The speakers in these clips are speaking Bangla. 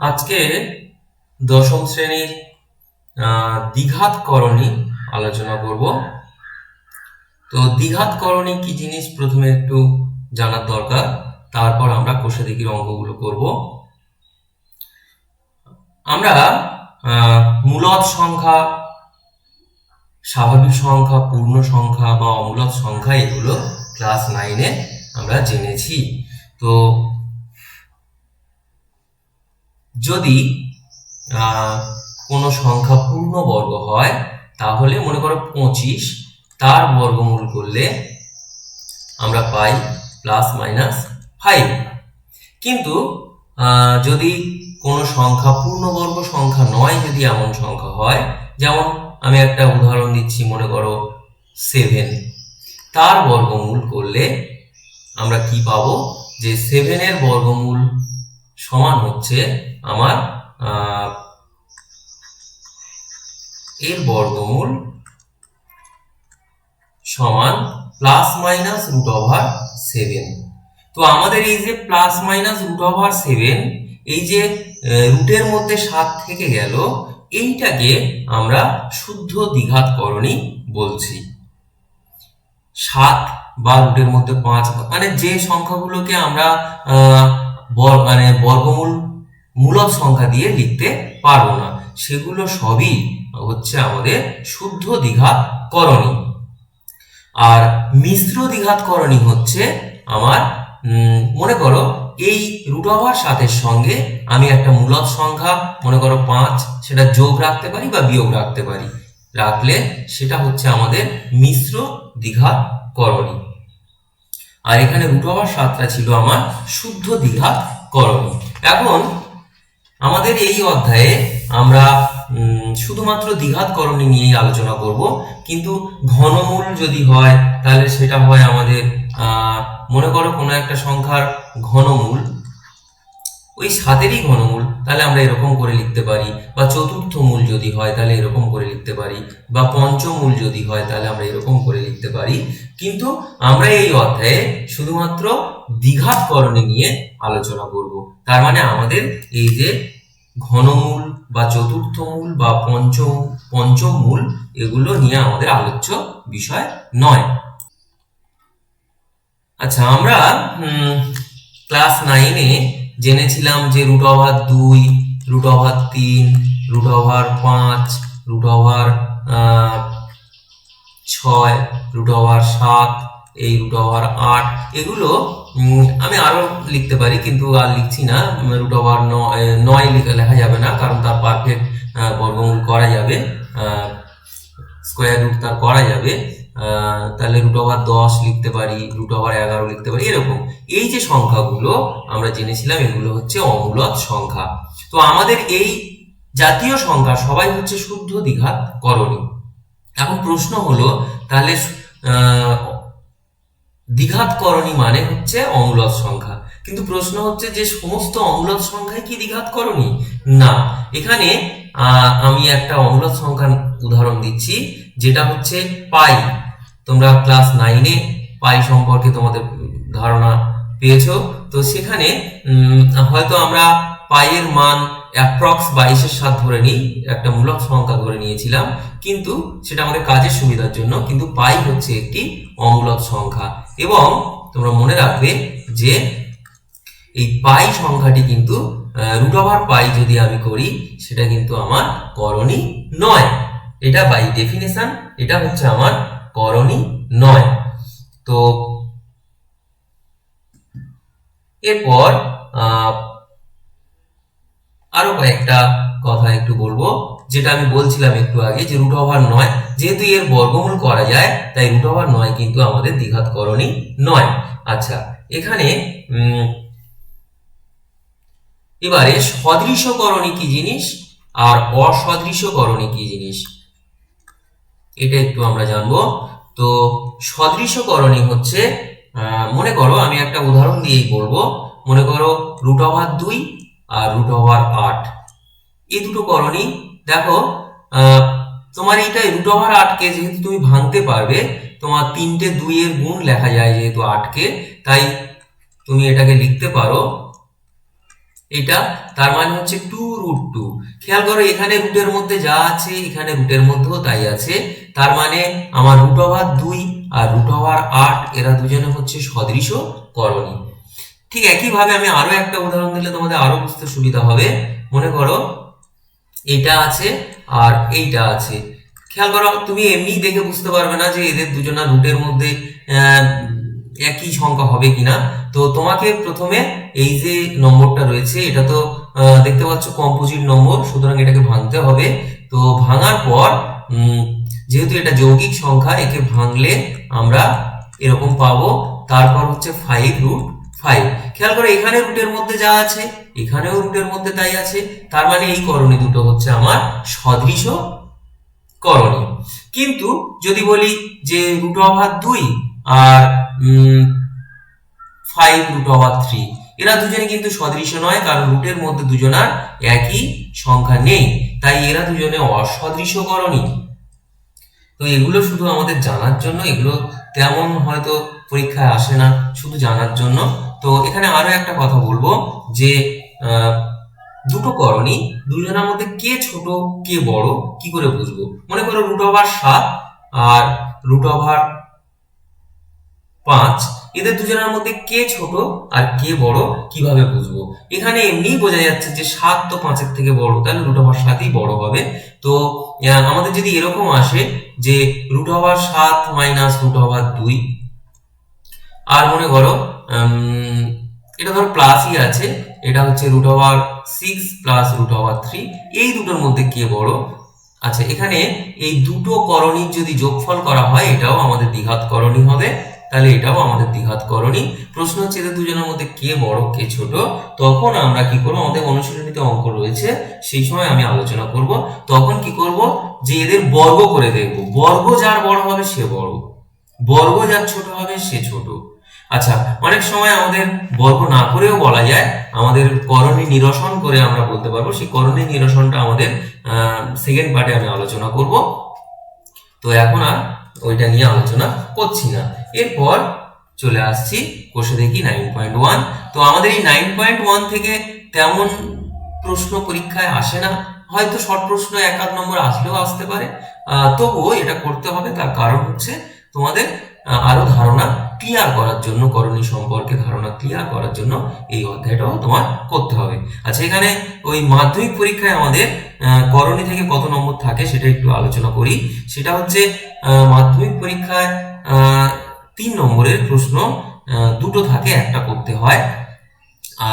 আজকে দশম শ্রেণির দ্বিঘাত করণী আলোচনা করব। তো দ্বিঘাত করণী কি জিনিস? প্রথমে একটু জানার দরকার। তারপর আমরা কোষাদিকির অঙ্কগুলো করব। আমরা মূলদ সংখ্যা, স্বাভাবিক সংখ্যা, পূর্ণ সংখ্যা বা অমূলদ সংখ্যা এগুলো ক্লাস নাইনে আমরা জেনেছি। তো যদি কোনো সংখ্যা পূর্ণ বর্গ হয়, তাহলে মনে করো পঁচিশ, তার বর্গমূল করলে আমরা পাই প্লাস মাইনাস ফাইভ কিন্তু যদি কোনো সংখ্যা পূর্ণবর্গ সংখ্যা নয় যদি এমন সংখ্যা হয়, যেমন আমি একটা উদাহরণ দিচ্ছি, মনে করো সেভেন তার বর্গমূল করলে আমরা কি পাবো? যে সেভেনের বর্গমূল সমান হচ্ছে আমার এর বর্গমূল সমান plus minus root over seven তো আমাদের এই যে plus minus root over seven এই যে রুটের মধ্যে সাত থেকে গেল, এইটাকে আমরা শুদ্ধ দ্বিঘাত করণী বলছি। সাত বা রুটের মধ্যে পাঁচ মানে যে সংখ্যাগুলোকে আমরা মানে বর্গমূল মূলদ সংখ্যা দিয়ে লিখতে পারব না। সেগুলো সবই হচ্ছে আমাদের শুদ্ধ দ্বিঘাত করণী। আর মিশ্র দ্বিঘাত করণী হচ্ছে আমার মনে করো এই রুট ওভার সাতের সঙ্গে আমি একটা মূলদ সংখ্যা, মনে করো পাঁচ, সেটা যোগ রাখতে পারি বা বিয়োগ রাখতে পারি। রাখলে সেটা হচ্ছে আমাদের মিশ্র দ্বিঘাত করণী। আর এখানে রুট ওভার সাতটা ছিল আমার শুদ্ধ দ্বিঘাত করণী। এখন আমাদের এই অধ্যায়ে আমরা শুধুমাত্র দ্বিঘাত করণী নিয়েই আলোচনা করব, কিন্তু ঘনমূল যদি হয়, তাহলে সেটা হয় আমাদের মনে করো কোনো একটা সংখ্যার ঘনমূল। ওই সাতেরই ঘনমূল, তাহলে আমরা এরকম করে লিখতে পারি, বা চতুর্থ মূল যদি হয়, তাহলে এরকম করে লিখতে পারি, বা পঞ্চমূল যদি হয়, তাহলে আমরা এরকম করে লিখতে পারি। কিন্তু আমরা এই অধ্যায়ে শুধুমাত্র দ্বিঘাত করণী নিয়ে আলোচনা করব। তার মানে আমাদের এই যে ঘনমূল বা চতুর্থ মূল বা পঞ্চম পঞ্চম মূল, এগুলো নিয়ে আমাদের আলোচ্য বিষয় নয়। আচ্ছা আমরা ক্লাস নাইনে জেনেছিলাম যে রুট ওভার দুই, রুট ওভার তিন, রুট ওভার পাঁচ, রুট ওভার ছয়, রুট ওভার সাত, এই রুট ওভার আট, এগুলো আমি আরও লিখতে পারি, কিন্তু আর লিখছি না। রুট ওভার নয় লেখা যাবে না, কারণ তার পারফেক্ট বর্গমূল করা যাবে। স্কোয়ার রুট তার করা যাবে। তাহলে রুট ওভার দশ লিখতে পারি রুট ওভার এগারো লিখতে পারি, এরকম। এই যে সংখ্যাগুলো আমরা জেনেছিলাম, এগুলো হচ্ছে অমূলত সংখ্যা। তো আমাদের এই জাতীয় সংখ্যা সবাই হচ্ছে শুদ্ধ দ্বিঘাত করণীয় এখন প্রশ্ন হলো, তাহলে আহ, দ্বিঘাত করণী মানে হচ্ছে অমূলদ সংখ্যা। কিন্তু প্রশ্ন হচ্ছে যে সমস্ত অমূলদ সংখ্যায় কি দ্বিঘাত করণী না। এখানে আমি একটা অমূলদ সংখ্যার উদাহরণ দিচ্ছি যেটা হচ্ছে পাই। তোমরা ক্লাস নাইনে পাই সম্পর্কে তোমাদের ধারণা পেয়েছ। তো সেখানে হয়তো আমরা পাইয়ের মান অ্যাপ্রক্স বাইশের সাত ধরে নিই একটা মূলক সংখ্যা ধরে নিয়েছিলাম। কিন্তু সেটা আমাদের কাজের সুবিধার জন্য কিন্তু পাই হচ্ছে একটি অমূলক সংখ্যা। এবং তোমরা মনে রাখবে যে এই পাই সংখ্যাটি কিন্তু রুট ওভার পাই যদি আমি করি, সেটা কিন্তু আমার করণী নয়। এটা বাই ডেফিনেশন এটা হচ্ছে আমার করণী নয়। তো এরপর আরও কয়েকটা কথা একটু বলব। যেটা আমি বলছিলাম একটু আগে যে রুট ওভার নয়, যেহেতু এর বর্গমূল করা যায়, তাই রুট ওভার নয় কিন্তু আমাদের দ্বিঘাত করণী নয়। আচ্ছা এখানে এবারে সদৃশকরণী কি জিনিস আর অসদৃশকরণী কি জিনিস? এটা একটু আমরা জানব। তো সদৃশকরণী হচ্ছে মনে করো আমি একটা উদাহরণ দিয়েই বলব। মনে করো রুট ওভার দুই আর রুট ওভার আট। এই দুটো করণী দেখো তোমার এইটা রুট ওভার আটকে যেহেতু তুমি ভাঙতে পারবে, তোমার তিনটে দুইয়ের গুণ লেখা যায় যেহেতু আটকে তাই তুমি এটাকে লিখতে পারো। এটা তার মানে হচ্ছে টু রুট টু খেয়াল করো, এখানে রুটের মধ্যে যা আছে, এখানে রুটের মধ্যেও তাই আছে। তার মানে আমার রুট ওভার দুই আর রুট ওভার আট এরা দুজনে হচ্ছে সদৃশ করণী। ঠিক একইভাবে আমি আরও একটা উদাহরণ দিলে তোমাদের আরও বুঝতে সুবিধা হবে। মনে করো এইটা আছে আর এইটা আছে। খেয়াল করো, তুমি এমনি দেখে বুঝতে পারবে না যে এদের দুজনা রুটের মধ্যে একই সংখ্যা হবে কিনা। তো তোমাকে প্রথমে এই যে নম্বরটা রয়েছে, এটা তো দেখতে পাচ্ছ কম্পোজিট নম্বর, সুতরাং এটাকে ভাঙতে হবে। তো ভাঙার পর যেহেতু এটা যৌগিক সংখ্যা, একে ভাঙলে আমরা এরকম পাবো। তারপর হচ্ছে ফাইভ রুট ফাইভ খেয়াল করো এখানে রুটের মধ্যে যা আছে, এখানেও রুটের মধ্যে তাই আছে। তার মানে এই করণী দুটো হচ্ছে আমার সদৃশ করণী। কিন্তু যদি বলি যে রুট ওভার দুই আর ফাইভ রুট ওভার থ্রি এরা দুজনে কিন্তু সদৃশ নয়, কারণ রুটের মধ্যে দুজনার একই সংখ্যা নেই। তাই এরা দুজনে অসদৃশ করণী। তো এগুলো শুধু আমাদের জানার জন্য, এগুলো তেমন হয়তো পরীক্ষায় আসে না, শুধু জানার জন্য। তো এখানে আরও একটা কথা বলব যে দুটো করণী, দুজনের মধ্যে কে ছোট, কে বড়, কি করে বুঝব? মনে করো রুট ওভার সাত আর রুট ওভার পাঁচ, এদের দুজনের মধ্যে কে ছোট আর কে বড় কীভাবে বুঝব? এখানে এমনিই বোঝা যাচ্ছে যে সাত তো পাঁচের থেকে বড়, তাহলে রুট ওভার সাতই বড় হবে। তো আমাদের যদি এরকম আসে যে রুট ওভার সাত মাইনাস রুট ওভার দুই আর মনে করো এটা ধরো প্লাসই আছে, এটা হচ্ছে root over six plus root over three এই দুটোর মধ্যে কে বড়? আচ্ছা এখানে এই দুটো করণীর যদি যোগফল করা হয়, এটাও আমাদের দ্বিঘাত করণী হবে, তাহলে এটাও আমাদের দ্বিঘাত করণী। প্রশ্ন হচ্ছে এদের দুজনের মধ্যে কে বড়, কে ছোট? তখন আমরা কি করব? আমাদের অনুশীলনীতে অঙ্ক রয়েছে, সেই সময় আমি আলোচনা করব। তখন কি করব? যে এদের বর্গ করে দেখব। বর্গ যার বড় হবে সে বড়। বর্গ যার ছোট হবে সে ছোট। আচ্ছা অনেক সময় আমাদের বর্গ না করেও বলা যায়, আমাদের করণী নিরসন করে আমরা বলতে পারব। সেই করণী নিরসনটা আমাদের সেকেন্ড পার্টে আমি আলোচনা করব। তো এখন আর ওইটা নিয়ে আলোচনা করছি না। এরপর চলে আসছি কোষে দেখি নাইন পয়েন্ট ওয়ান তো আমাদের এই নাইন পয়েন্ট ওয়ান থেকে তেমন প্রশ্ন পরীক্ষায় আসে না। হয়তো শর্ট প্রশ্ন এক আধ নম্বর আসলেও আসতে পারে। তবুও এটা করতে হবে। তার কারণ হচ্ছে তোমাদের আরও ধারণা ক্লিয়ার করার জন্য করণী সম্পর্কে ধারণা ক্লিয়ার করার জন্য এই অধ্যায়টাও তোমার করতে হবে। আচ্ছা এখানে ওই মাধ্যমিক পরীক্ষায় আমাদের করণী থেকে কত নম্বর থাকে সেটা একটু আলোচনা করি। সেটা হচ্ছে মাধ্যমিক পরীক্ষায় তিন নম্বরের প্রশ্ন দুটো থাকে, একটা করতে হয়।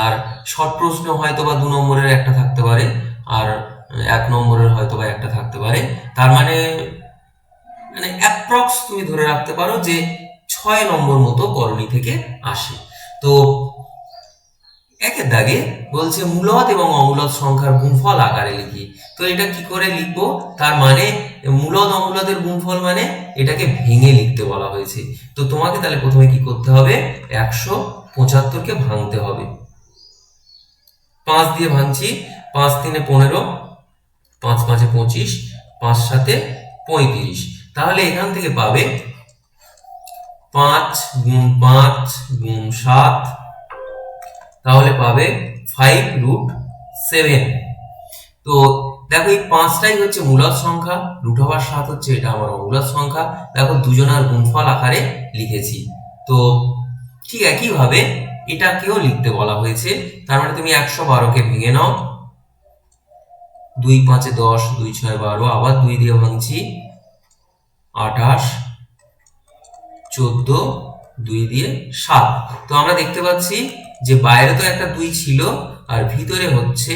আর শর্ট প্রশ্ন হয়তো বা দু নম্বরের একটা থাকতে পারে, আর এক নম্বরের হয়তো বা একটা থাকতে পারে। তার মানে মানে অ্যাপ্রক্স তুমি ধরে রাখতে পারো যে ছয় নম্বর মতো করণী থেকে আসে। তো একের দাগে বলছে মূলত এবং অমূলত সংখ্যার গুণফল আকারে লিখি। তো এটা কি করে লিখব? তার মানে মূলত অমূলতের গুণফল মানে এটাকে ভেঙে লিখতে বলা হয়েছে। তো তোমাকে তাহলে প্রথমে কি করতে হবে? একশো পঁচাত্তরকে ভাঙতে হবে। পাঁচ দিয়ে ভাঙছি। পাঁচ তিনে পনেরো, পাঁচ পাঁচে পঁচিশ, পাঁচ সাতে পঁয়ত্রিশ। তাহলে এখান থেকে পাবে পাঁচ গুণ পাঁচ গুণ সাত, তাহলে পাবে ফাইভ রুট সেভেন তো দেখো এই পাঁচটাই হচ্ছে মূলত সংখ্যা রুট ওভার সাত হচ্ছে এটা আমার মূলত সংখ্যা। দেখো দুজনার গুণফল আকারে লিখেছি। তো ঠিক একইভাবে এটাকেও লিখতে বলা হয়েছে। তার মানে তুমি একশো বারোকে ভেঙে নাও। দুই পাঁচে দশ, দুই ছয় বারো, আবার দুই দিয়ে ভাঙছি। আঠাশ, চোদ্দ, দুই দিয়ে সাত। তো আমরা দেখতে পাচ্ছি যে বাইরে তো একটা দুই ছিল আর ভিতরে হচ্ছে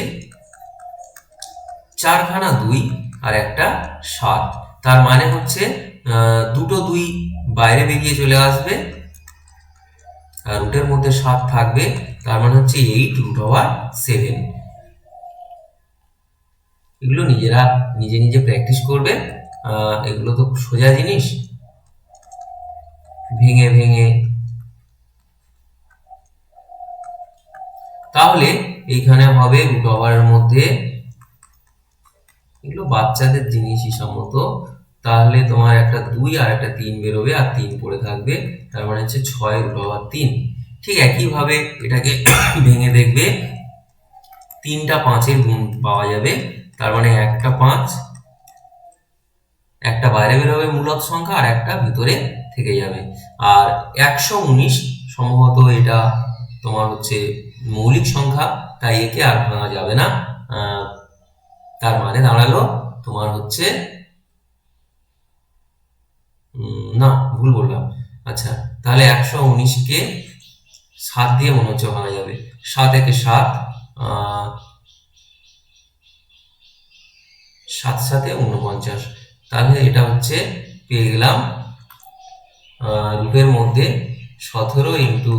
চারখানা দুই আর একটা সাত। তার মানে হচ্ছে দুটো দুই বাইরে বেরিয়ে চলে আসবে আর রুটের মধ্যে সাত থাকবে। তার মানে হচ্ছে এইট রুট ওভার সেভেন এগুলো নিজেরা নিজে নিজে প্র্যাকটিস করবে। এগুলো তো সোজা জিনিস। ভেঙে ভেঙে। তাহলে এইখানে হবে রুট ওভারের মধ্যে। এগুলো বাচ্চাদের জিনিস হিসাব মতো তাহলে তোমার একটা দুই আর একটা তিন বেরোবে আর তিন পড়ে থাকবে। তার মানে হচ্ছে ছয় রুট ওভার তিন। ঠিক একইভাবে এটাকে ভেঙে দেখবে। তিনটা পাঁচের গুণ পাওয়া যাবে। তার মানে একটা পাঁচ একটা বাইরে বেরোবে মূলদ সংখ্যা আর একটা ভিতরে থেকে যাবে। আর একশো উনিশ সম্ভবত এটা তোমার হচ্ছে মৌলিক সংখ্যা, তাই একে আর ভাঙা যাবে না। তার মানে দাঁড়াল তোমার হচ্ছে না, ভুল বললাম। আচ্ছা তাহলে একশো উনিশকে সাত দিয়ে মনে হচ্ছে ভাঙা যাবে। সাত একে সাত সাত সাথে উনপঞ্চাশ তাহলে এটা হচ্ছে পেয়ে গেলাম রুটের মধ্যে সতেরো ইন্টু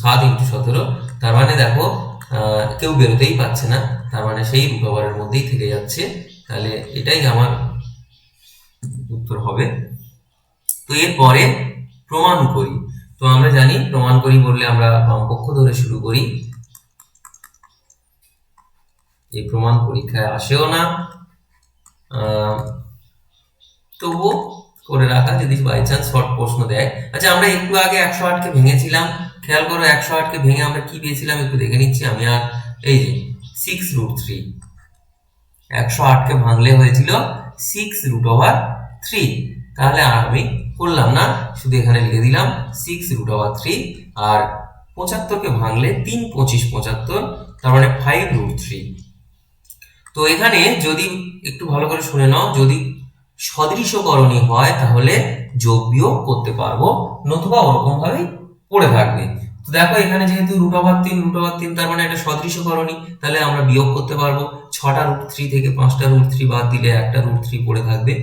সাত ইন্টু সতেরো, তার মানে দেখো কেউ বেরোতেই পারছে না, তার মানে সেই রুট ওভারের মধ্যেই থেকে যাচ্ছে, তাহলে এটাই আমার উত্তর হবে। তো এরপরে প্রমাণ করি, তো আমরা জানি প্রমাণ করি বললে আমরা বামপক্ষ ধরে শুরু করি। এই প্রমাণ পরীক্ষায় আসেও না তবুও করে রাখা, যদি বাই চান্স শর্ট প্রশ্ন দেয়। আচ্ছা আমরা একটু আগে একশো আটকে ভেঙেছিলাম। খেয়াল করো, একশো আটকে ভেঙে আমরা কি পেয়েছিলাম? একটু দেখে নিচ্ছি আমি আর, এই যে সিক্স রুট থ্রি একশো আটকে ভাঙলে হয়েছিল সিক্স রুট ওভার থ্রি তাহলে আর আমি করলাম না, শুধু এখানে লিখে দিলাম সিক্স রুট ওভার থ্রি আর পঁচাত্তরকে ভাঙলে তিন পঁচিশ পঁচাত্তর, তার মানে ফাইভ রুট থ্রি তো এখানে যদি একটু ভালো করে শুনে নাও, যদি সদৃশকরণী হয়, তাহলে যোগ বিয়োগ করতে পারব। নতুবা ওরকম ভাবেই পড়ে থাকবে। তো দেখো, এখানে যেহেতু রুট ওভার তিন রুট ওভার তিন, তার মানে এটা সদৃশকরণী তাহলে আমরা বিয়োগ করতে পারব। ছটা রুট থ্রি থেকে পাঁচটা রুট থ্রি বাদ দিলে একটা রুট থ্রি পড়ে থাকবে।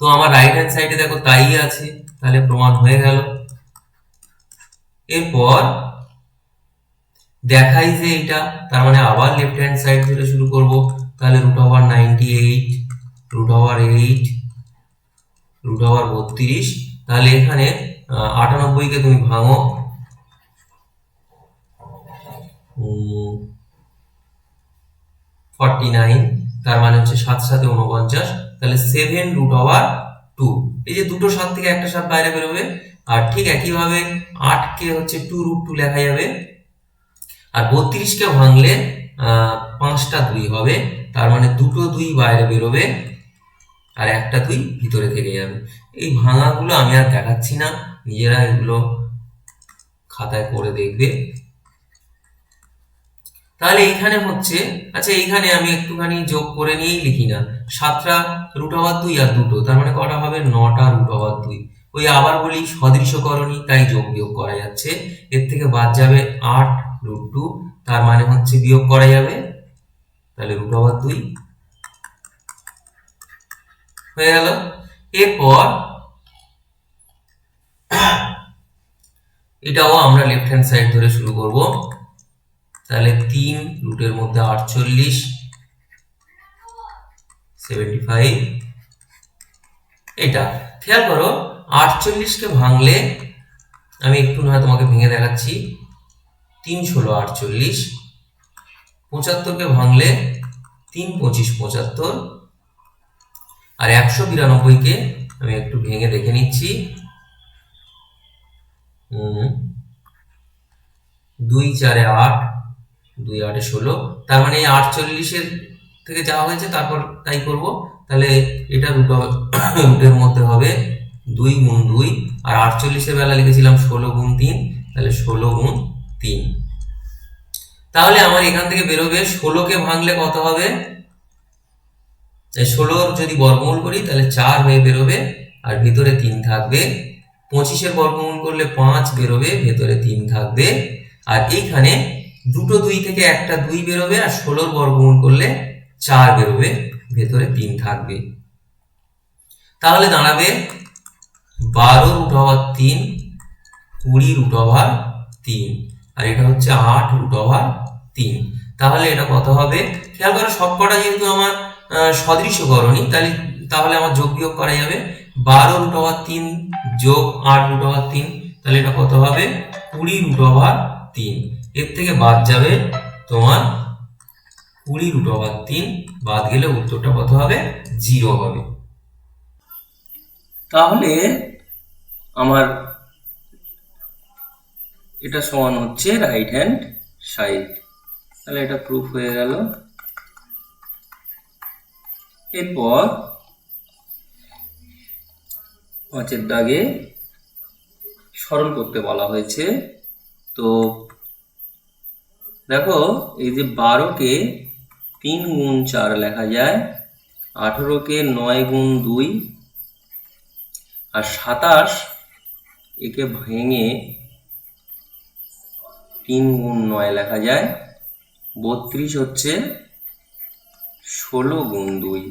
তো আমার রাইট হ্যান্ড সাইডে দেখো, তাই আছে, তাহলে প্রমাণ হয়ে গেল। এরপর দেখাই যে এটা, তার মানে আবার লেফট হ্যান্ড সাইড থেকে শুরু করব। তাহলে root over ninety eight root over eight root over বত্রিশ, তাহলে এখানে আটানব্বইকে তুমি ভাঙো। ফর্টি নাইন তার মানে হচ্ছে সাত সাথে উনপঞ্চাশ তাহলে সেভেন রুট ওভার টু এই যে দুটো সাত থেকে একটা সাত বাইরে বেরোবে, আর ঠিক একইভাবে আটকে হচ্ছে টু রুট টু লেখা যাবে। আর বত্রিশকে ভাঙলে পাঁচটা দুই হবে, তার মানে দুটো দুই বাইরে বেরোবে। আর একটা দুই ভিতরে থেকে যাবে। এই ভাঙাগুলো আমি আর দেখাচ্ছি না। নিজেরা এগুলো খাতায় করে দেখবে। তাহলে এইখানে হচ্ছে আচ্ছা এইখানে আমি একটুখানি যোগ করে নিয়েই লিখি না। সাতটা রুট আবার দুই আর দুটো, তার মানে কটা হবে? নটা রুট আবার দুই। ওই আবার বলি সদৃশকরণী তাই যোগ বিয়োগ করা যাচ্ছে। এর থেকে বাদ যাবে আট রুট টু তার মানে হচ্ছে বিয়োগ করা যাবে। তাহলে রুট আবার দুই। হয়ে গেল। এরপর এটাও আমরা লেফট হ্যান্ড সাইড ধরে শুরু করব। তাহলে তিন রুটের মধ্যে আটচল্লিশ সেভেন্টি ফাইভ এটা, খেয়াল করো, আটচল্লিশকে ভাঙলে আমি একটু নয় তোমাকে ভেঙে দেখাচ্ছি। তিন ষোলো, আটচল্লিশ। পঁচাত্তরকে ভাঙলে তিন, পঁচিশ, পঁচাত্তর। আর একশো বিরানব্বইকে আমি একটু ভেঙে দেখে নিচ্ছি। দুই চারে আট, দুই আটে ষোলো। তার মানে এই আটচল্লিশের থেকে যাওয়া হয়েছে তারপর তাই করব। তাহলে এটা রুট রুটের মধ্যে হবে দুই গুণ দুই। আর আটচল্লিশের বেলা লিখেছিলাম ষোলো গুণ তিন, তাহলে ষোলো গুণ তিন। তাহলে আমার এখান থেকে বেরোবে। ষোলোকে ভাঙলে কত হবে? এই ষোলোর যদি বর্গমূল করি, তাহলে চার হয়ে বেরোবে, আর ভিতরে তিন থাকবে। পঁচিশের বর্গমূল করলে পাঁচ বেরোবে, ভেতরে তিন থাকবে। আর এইখানে দুটো দুই থেকে একটা দুই বেরোবে, আর ষোলোর বর্গমূল করলে চার বেরোবে, ভেতরে তিন থাকবে। তাহলে দাঁড়াবে বারো রুট ওভার তিন, কুড়ি রুট ওভার তিন, আর এটা হচ্ছে আট রুট ওভার তিন। তাহলে এটা কত হবে? খেয়াল করো সবকটা যেহেতু আমার আহ, সদৃশকরণী তাহলে তাহলে আমার যোগ বিয়োগ করা যাবে। বারো রুট ওভার তিন যোগ আট রুট ওভার তিন তাহলে এটা কত হবে? কুড়ি রুট ওভার তিন। এর থেকে বাদ যাবে তোমার কুড়ি রুট ওভার তিন বাদ গেলে উত্তরটা কত হবে? জিরো হবে। তাহলে আমার এটা সমান হচ্ছে রাইট হ্যান্ড সাইড তাহলে এটা প্রুফ হয়ে গেল। এরপর পাঁচের দাগে সরল করতে বলা হয়েছে। তো দেখো, এই যে বারোকে তিন গুণ চার লেখা যায়, আঠেরোকে নয় গুণ দুই, আর সাতাশ একে ভেঙে তিন গুণ নয় লেখা যায়। বত্রিশ হচ্ছে ষোলো গুণ দুই।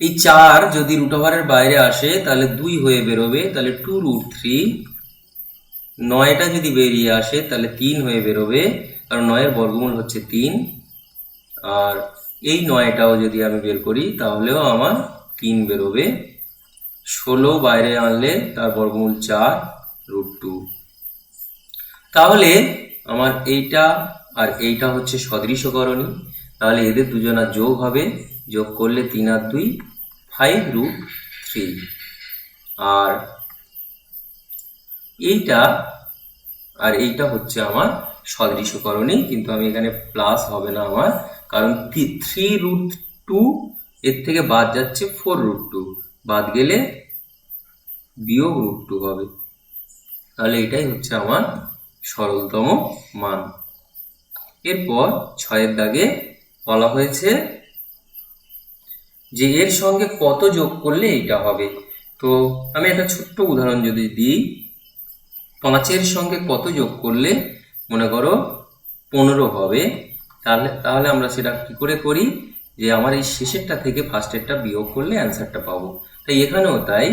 এই চার যদি রুট ওভারের বাইরে আসে, তাহলে দুই হয়ে বেরোবে, তাহলে টু রুট থ্রি নয়টা যদি বেরিয়ে আসে, তাহলে তিন হয়ে বেরোবে, কারণ নয়ের বর্গমূল হচ্ছে তিন। আর এই নয়টাও যদি আমি বের করি, তাহলেও আমার তিন বেরোবে। ষোলো বাইরে আনলে তার বর্গমূল চার রুট টু তাহলে আমার এইটা আর এইটা হচ্ছে সদৃশকরণী। তাহলে এদের দুজনা যোগ হবে যোগ করলে তিন আর দুই ফাইভ রুট থ্রি আর এইটা আর এইটা হচ্ছে আমার সদৃশকরণী কিন্তু আমি এখানে প্লাস হবে না আমার, কারণ থ্রি রুট টু এর থেকে বাদ যাচ্ছে ফোর রুট টু বাদ গেলে বিয়োগ রুট টু হবে। তাহলে এটাই হচ্ছে আমার সরলতম মান। এরপর ছয়ের দাগে বলা হয়েছে যে এর সঙ্গে কত যোগ করলে এইটা হবে? তো আমি একটা ছোট্ট উদাহরণ যদি দিই, পাঁচের সঙ্গে কত যোগ করলে মনে করো পনেরো হবে? তাহলে তাহলে আমরা সেটা কি করে করি? যে আমার এই শেষেরটা থেকে ফার্স্টেরটা বিয়োগ করলে অ্যান্সারটা পাবো। তাই এখানেও তাই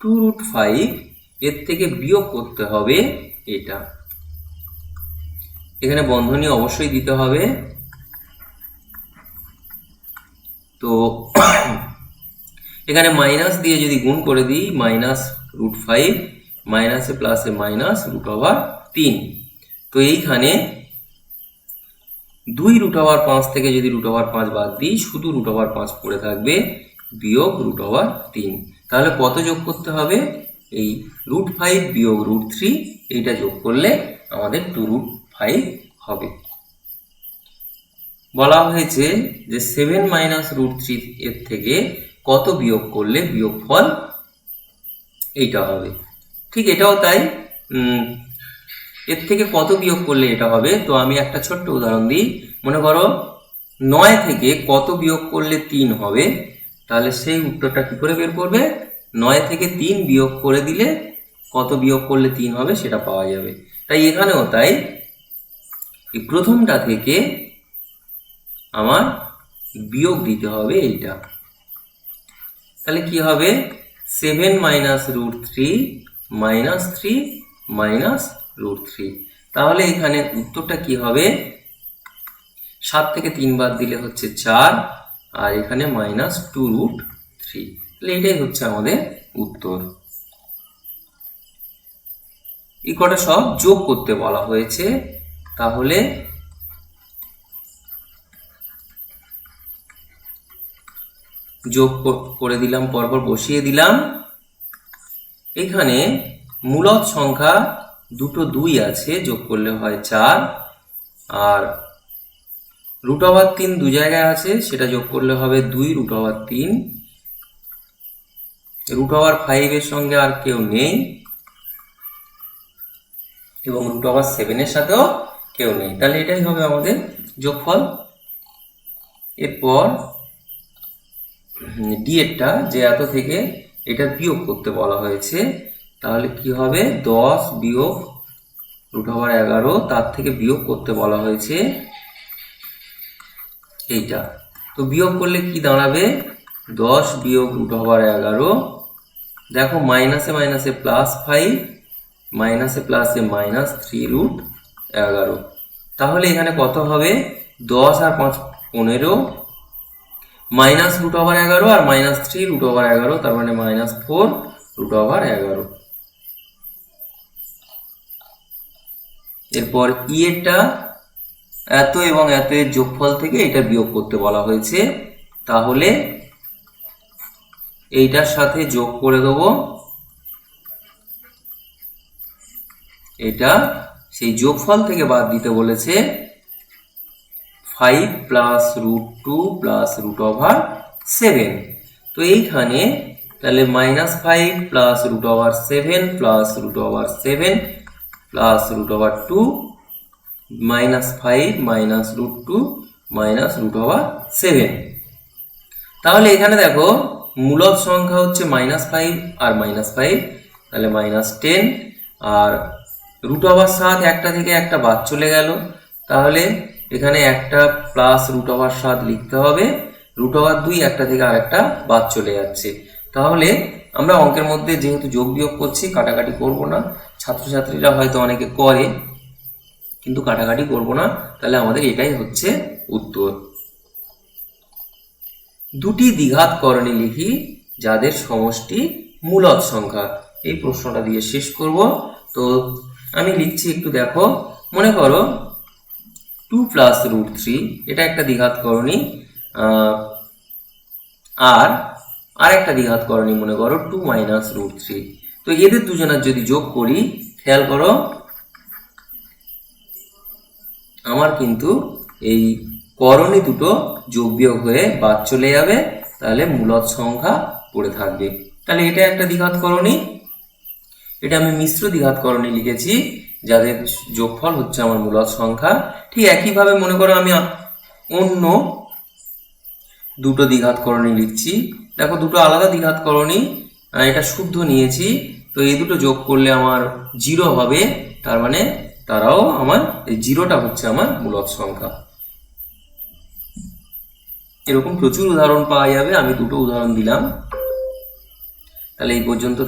টু রুট ফাইভ এর থেকে বিয়োগ করতে হবে এটা। এখানে বন্ধনী অবশ্যই দিতে হবে। তো এখানে মাইনাস দিয়ে যদি গুণ করে দিই মাইনাস রুট ফাইভ মাইনাসে প্লাসে মাইনাস রুট ওভার তিন। তো এইখানে দুই রুট ওভার পাঁচ থেকে যদি রুট ওভার পাঁচ বাদ দিই, শুধু রুট ওভার পাঁচ পড়ে থাকবে, বিয়োগ রুট ওভার তিন। তাহলে কত যোগ করতে হবে? এই রুট ফাইভ বিয়োগ রুট থ্রি এইটা যোগ করলে আমাদের টু রুট ফাইভ হবে। বলা হয়েছে যে সেভেন মাইনাস রুট থ্রি এর থেকে কত বিয়োগ করলে বিয়োগফল এইটা হবে। ঠিক এটাও তাই। এর থেকে কত বিয়োগ করলে এটা হবে? তো আমি একটা ছোট্ট উদাহরণ দিই। মনে করো নয় থেকে কত বিয়োগ করলে তিন হবে? তাহলে সেই উত্তরটা কি করে বের করবে? নয় থেকে তিন বিয়োগ করে দিলে কত বিয়োগ করলে তিন হবে সেটা পাওয়া যাবে। তাই এখানেও তাই। প্রথমটা থেকে আমার বিয়োগ দিতে হবে এইটা। তাহলে কি হবে? Seven minus root three minus three minus root three তাহলে এখানে উত্তরটা কি হবে? সাত থেকে তিন বাদ দিলে হচ্ছে চার, আর এখানে মাইনাস টু রুট থ্রি তাহলে এটাই হচ্ছে আমাদের উত্তর। এই কটা সব যোগ করতে বলা হয়েছে। তাহলে যোগ করে দিলাম, পরপর বসিয়ে দিলাম। এখানে মূলত সংখ্যা দুটো দুই আছে, যোগ করলে হয় চার। আর রুট ওভার তিন দু জায়গায় আছে, সেটা যোগ করলে হবে দুই রুট ওভার তিন। রুট ওভার ফাইভের সঙ্গে আর কেউ নেই। এবং রুট ওভার সেভেনের সাথেও কেউ নেই। তাহলে এটাই হবে আমাদের যোগফল। এরপর ডিএডটা যে এত থেকে এটা বিয়োগ করতে বলা হয়েছে, তাহলে কি হবে? দশ বিয়োগ রুট ওভার এগারো, তার থেকে বিয়োগ করতে বলা হয়েছে এইটা। তো বিয়োগ করলে কি দাঁড়াবে? দশ বিয়োগ রুট ওভার এগারো। দেখো মাইনাসে মাইনাসে প্লাস ফাইভ মাইনাসে প্লাসে মাইনাস থ্রি রুট এগারো। তাহলে এখানে কত হবে? দশ আর পাঁচ পনেরো মাইনাস রুট ওভার এগারো আর মাইনাস থ্রি রুট ওভার এগারো, তার মানে মাইনাস ফোর রুট ওভার এগারো। এরপর ই এরটা এত এবং এত এর যোগফল থেকে এটা বিয়োগ করতে বলা হয়েছে। তাহলে এইটার সাথে যোগ করে দেবো। এটা সেই যোগফল থেকে বাদ দিতে বলেছে five plus root two plus root over seven তো এইখানে তাহলে minus five plus root over seven plus root over seven plus root over two minus five minus root two minus root over seven তাহলে এখানে দেখো মূলদ সংখ্যা হচ্ছে মাইনাস ফাইভ আর মাইনাস ফাইভ তাহলে মাইনাস টেন আর রুট ওভার সাত একটা থেকে একটা বাদ চলে গেল। তাহলে এখানে একটা প্লাস রুট ওভার সাত লিখতে হবে। রুট ওভার দুই, একটা থেকে আরেকটা বাদ চলে যাচ্ছে। তাহলে আমরা অঙ্কের মধ্যে যেহেতু যোগ বিয়োগ করছি, কাটাকাটি করব না। ছাত্রছাত্রীরা হয়তো অনেকে করে, কিন্তু কাটাকাটি করব না। তাহলে আমাদের এটাই হচ্ছে উত্তর। দুটি দ্বিঘাত করণী লিখি, যাদের সমষ্টি মূলদ সংখ্যা। এই প্রশ্নটা দিয়ে শেষ করব। তো আমি লিখছি একটু দেখো। মনে করো টু প্লাস রুট থ্রি এটা একটা দ্বিঘাত করণী আর আর একটা দ্বিঘাত করণী মনে করো টু মাইনাস রুট থ্রি তো এদের দুজনের যদি যোগ করি, খেয়াল করো, আমার কিন্তু এই করণী দুটো যোগ বিয়োগ হয়ে বাদ চলে যাবে, তাহলে মূলদ সংখ্যা পড়ে থাকবে। তাহলে এটা একটা দ্বিঘাত করণী। এটা আমি মিশ্র দ্বিঘাত করণী লিখেছি। যাদের যোগফল হচ্ছে আমার মূলদ সংখ্যা, ঠিক একইভাবে মনে করো আমি অন্য দুটো দ্বিঘাত করণী লিখছি। দেখো দুটো আলাদা দ্বিঘাত করণী এটা শুদ্ধ নিয়েছি। তো এই দুটো যোগ করলে আমার জিরো হবে, তার মানে তারাও আমার, এই জিরোটা হচ্ছে আমার মূলদ সংখ্যা। এরকম প্রচুর উদাহরণ পাওয়া যাবে, আমি দুটো উদাহরণ দিলাম। তাহলে এই পর্যন্ত